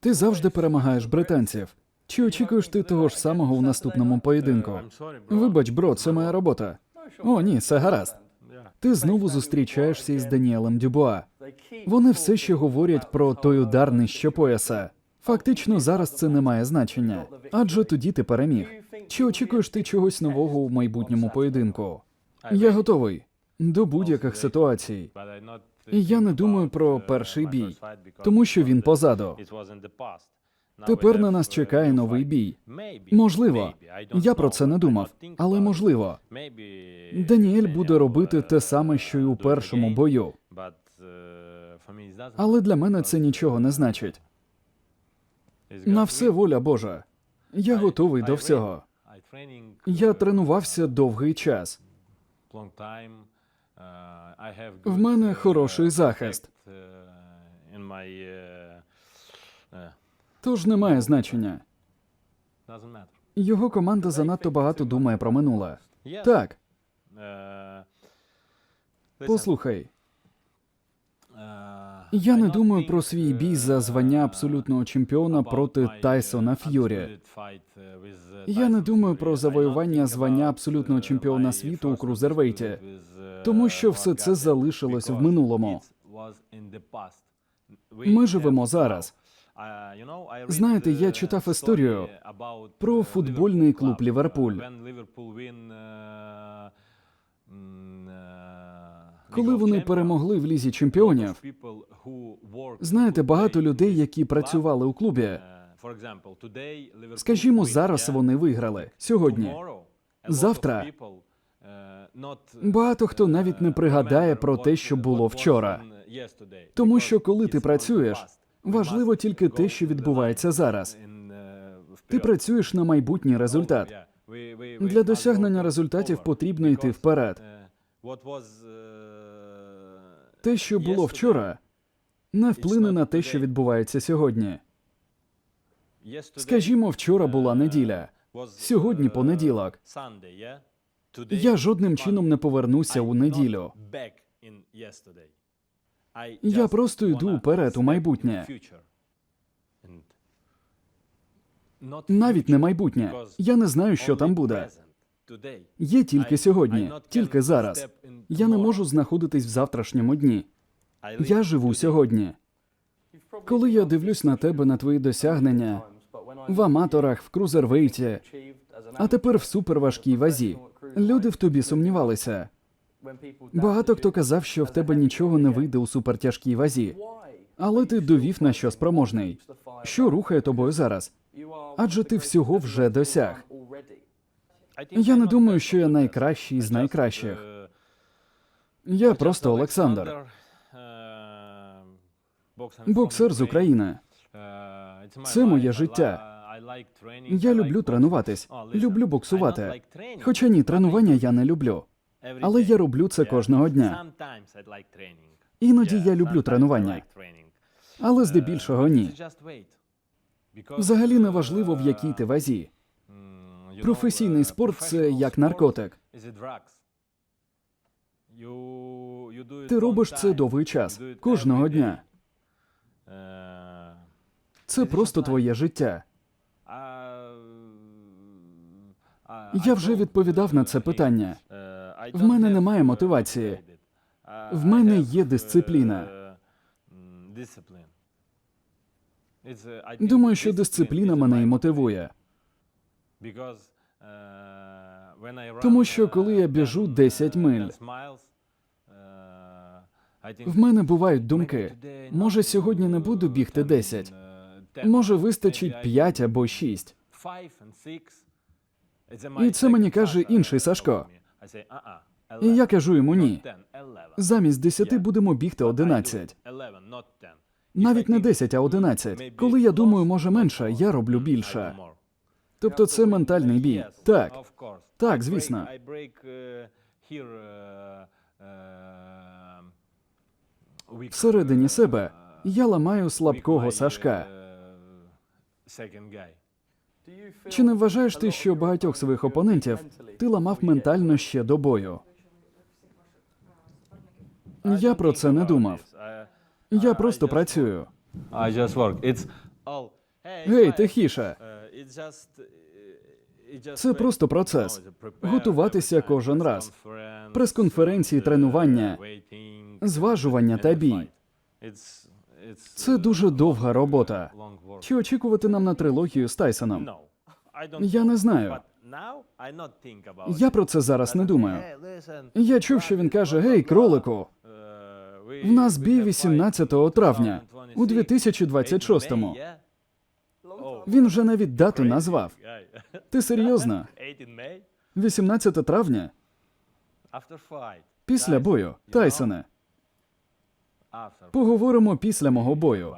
Ти завжди перемагаєш британців. Чи очікуєш ти того ж самого у наступному поєдинку? Вибач, бро, це моя робота. О, ні, все гаразд. Ти знову зустрічаєшся із Даніелем Дюбуа. Вони все ще говорять про той удар нижче пояса. Фактично зараз це не має значення, адже тоді ти переміг. Чи очікуєш ти чогось нового у майбутньому поєдинку? Я готовий до будь-яких ситуацій. І я не думаю про перший бій, тому що він позаду. Тепер на нас чекає новий бій. Можливо, я про це не думав, але можливо. Даніель буде робити те саме, що й у першому бою. Але для мене це нічого не значить. На все воля Божа. Я готовий до всього. Я тренувався довгий час. В мене хороший захист. Тож немає значення. Його команда занадто багато думає про минуле. Так, послухай, я не думаю про свій бій за звання абсолютного чемпіона проти Тайсона Ф'юрі. Я не думаю про завоювання звання абсолютного чемпіона світу у крузервейті, тому що все це залишилось в минулому. Ми живемо зараз. Знаєте, я читав історію про футбольний клуб Ліверпуль. Коли вони перемогли в лізі чемпіонів, знаєте, багато людей, які працювали у клубі, скажімо, зараз вони виграли сьогодні. Завтра багато хто навіть не пригадає про те, що було вчора. Тому що коли ти працюєш, важливо тільки те, що відбувається зараз. Ти працюєш на майбутній результат. Для досягнення результатів потрібно йти вперед. Те, що було вчора, не вплине на те, що відбувається сьогодні. Скажімо, вчора була неділя, сьогодні понеділок. Я жодним чином не повернуся у неділю. Я просто йду вперед у майбутнє. Навіть не майбутнє. Я не знаю, що там буде. Є тільки сьогодні, тільки зараз. Я не можу знаходитись в завтрашньому дні. Я живу сьогодні. Коли я дивлюсь на тебе, на твої досягнення в аматорах, в крузервейті, а тепер в суперважкій вазі, люди в тобі сумнівалися. Багато хто казав, що в тебе нічого не вийде у супертяжкій вазі, але ти довів на що спроможний. Що рухає тобою зараз? Адже ти всього вже досяг. Я не думаю, що я найкращий з найкращих. Я просто Олександр, боксер з України. Це моє життя. Я люблю тренуватись, люблю боксувати. Хоча ні, тренування я не люблю. Але я роблю це кожного дня. Іноді я люблю тренування, але здебільшого ні. Взагалі не важливо, в якій ти вазі. Професійний спорт це як наркотик. Ти робиш це довгий час, кожного дня. Це просто твоє життя. Я вже відповідав на це питання. В мене немає мотивації. В мене є дисципліна. Думаю, що дисципліна мене і мотивує. Тому що коли я біжу 10 миль, В мене бувають думки. Може, сьогодні не буду бігти 10. Може, вистачить 5 або 6. І це мені каже інший Сашко. І я кажу йому ні. Замість 10 будемо бігти 11. Навіть не 10, а 11. Коли я думаю, може менше, я роблю більше. Тобто це ментальний бій. Так. Так, звісно. Всередині себе я ламаю слабкого Сашка. Чи не вважаєш ти, що багатьох своїх опонентів ти ламав ментально ще до бою? Я про це не думав. Я просто працюю. It's Гей, тихіше. Це просто процес. Готуватися кожен раз. Прес-конференції, тренування, зважування та бій. Це дуже довга робота. Чи очікувати нам на трилогію з Тайсоном? Я не знаю. Я про це зараз не думаю. Я чув, що він каже: Гей, кролику, В нас бій 18 травня у 2026-му. він вже навіть дату назвав. Ти серйозно? 18 травня, після бою, Тайсоне. Поговоримо після мого бою.